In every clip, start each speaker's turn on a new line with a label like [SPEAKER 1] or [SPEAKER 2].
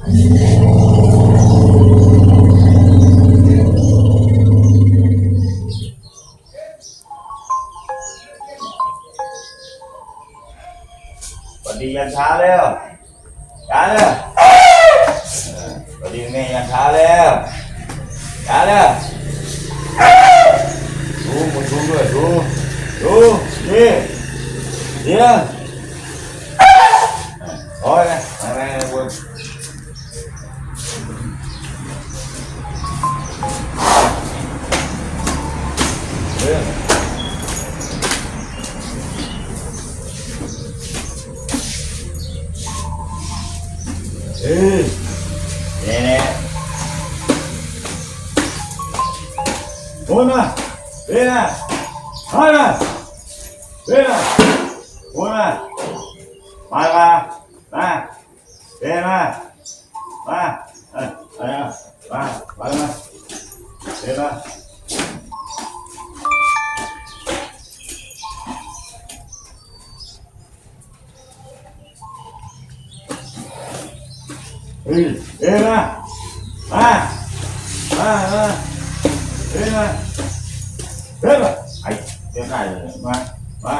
[SPEAKER 1] สวัสดียันเช้าแล้วช้าแล้วเออสวัสดีแม่ยันเช้าแล้วช้าแล้วดูมุนดูด้วยดูดูนี่เดี๋ยวโอ้ย เออเนี่ยเนี่ยโอ้ยมาเฮ้ยนะเฮ้ยนะเเฮ้ยเฮ้ยมามามามาเฮ้ยมาเฮ้ยมาไอ้เดี๋ยวได้เลยมามา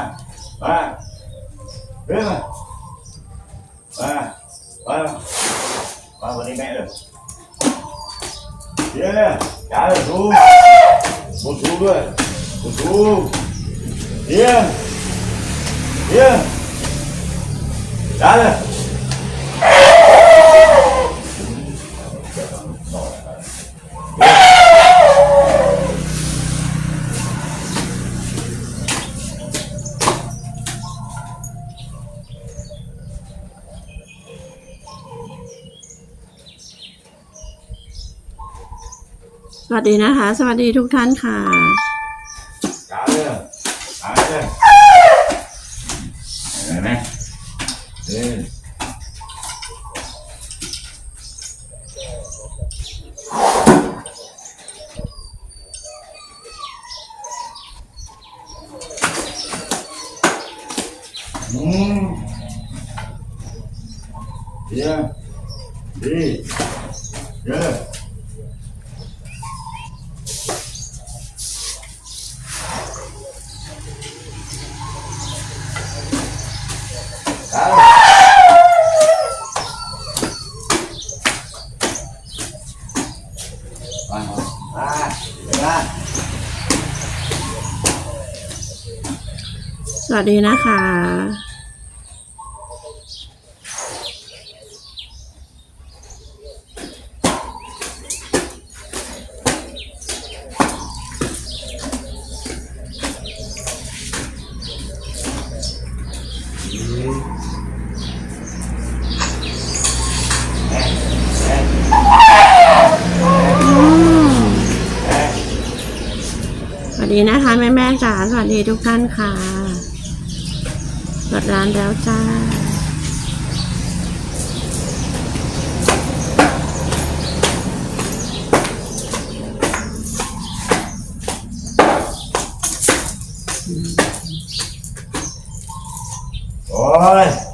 [SPEAKER 2] สวัสดีนะคะ สวัสดีทุกท่านค่ะ
[SPEAKER 1] จ่าเลยจ่าเลยเห็นไหมเอออืมเดี๋ยวดีเดี๋ยวเอามามาเดี๋ยวนะ
[SPEAKER 2] สวัสดีนะคะ ดีนะคะแม่แม่จ๋าสวัสดีทุกท่านค่ะเปิดร้านแล้วจ้า
[SPEAKER 1] โอ้ย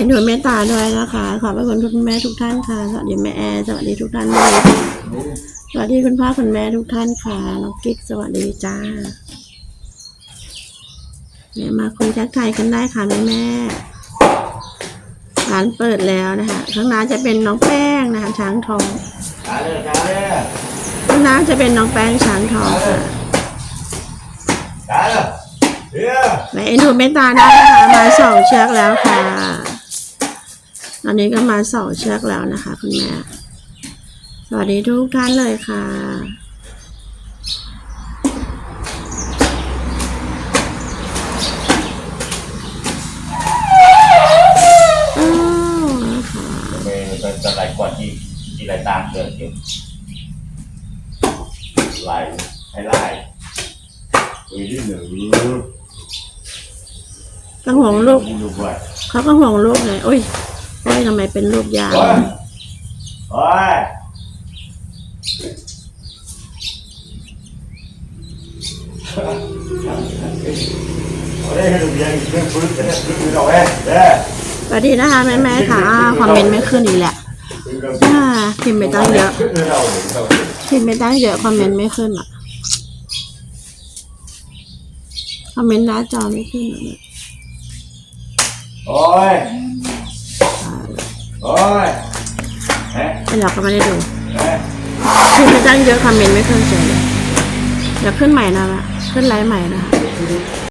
[SPEAKER 2] อ็นดูเมตตาด้วยนะคะ ขอบพระคุณคุณแม่ทุกท่านค่ะ สวัสดีแม่แอร์สวัสดีทุกท่านเลยสวัสดีคุณพ่อคุณแม่ทุกท่านค่ะน้องกิ๊กสวัสดีจ้าแม่ยมาคุยทักทายกันได้ค่ะแม่แม่ร้านเปิดแล้วนะคะ ข้างหน้าจะเป็นน้องแป้งนะคะ ช้างทอง
[SPEAKER 1] จ่ายเลยจ่ายเลย
[SPEAKER 2] ข้างหน้าจะเป็นน้องแป้งช้างทองค่ะ
[SPEAKER 1] เลยเดี๋ยว
[SPEAKER 2] แม่เอ็นดูเมตตาได้นะคะมาสองเชือกแล้วค่ะ ตอนนี้ก็มาสองเชือกแล้วนะคะคุณแม่ สวัสดีทุกท่านเลยค่ะอ้าวค่ะ
[SPEAKER 1] ไปไปจะไหลก่อนที่ที่ไหลตามเกิดเกี่ยวไหลให้ไล่คุยที่หนึ่ง
[SPEAKER 2] ก็ห่วงลูก
[SPEAKER 1] ดูด้วย
[SPEAKER 2] เขาก็ห่วงลูกไงโอ้ย โอ้ยทำไมเป็นรูปยาว
[SPEAKER 1] โอ้ยโอ้ยเอาได้ให้ดูเบียร์เรื่องฟื้นแต่ฟื้นคือเราเองเด้อ
[SPEAKER 2] สวัสดีนะคะ แม่แม่ๆค่ะอ่าคอมเมนต์ไม่ขึ้นอีกแหละอ่าพิมพ์ไปตั้งเยอะ
[SPEAKER 1] คือเราเรา
[SPEAKER 2] พิมพ์ไปตั้งเยอะคอมเมนต์ไม่ขึ้นอะคอมเมนต์หน้าจอไม่ขึ้นอะ
[SPEAKER 1] โอ้ย โอ้ยเอ๊ะ
[SPEAKER 2] แต่เราก็ไม่ได้ดู
[SPEAKER 1] เอ๊ะ
[SPEAKER 2] พิมพ์ไปตั้งเยอะคอมเมนต์ไม่ขึ้นเฉยเลยเดี๋ยวขึ้นใหม่นะละขึ้นไลฟ์ใหม่นะคะ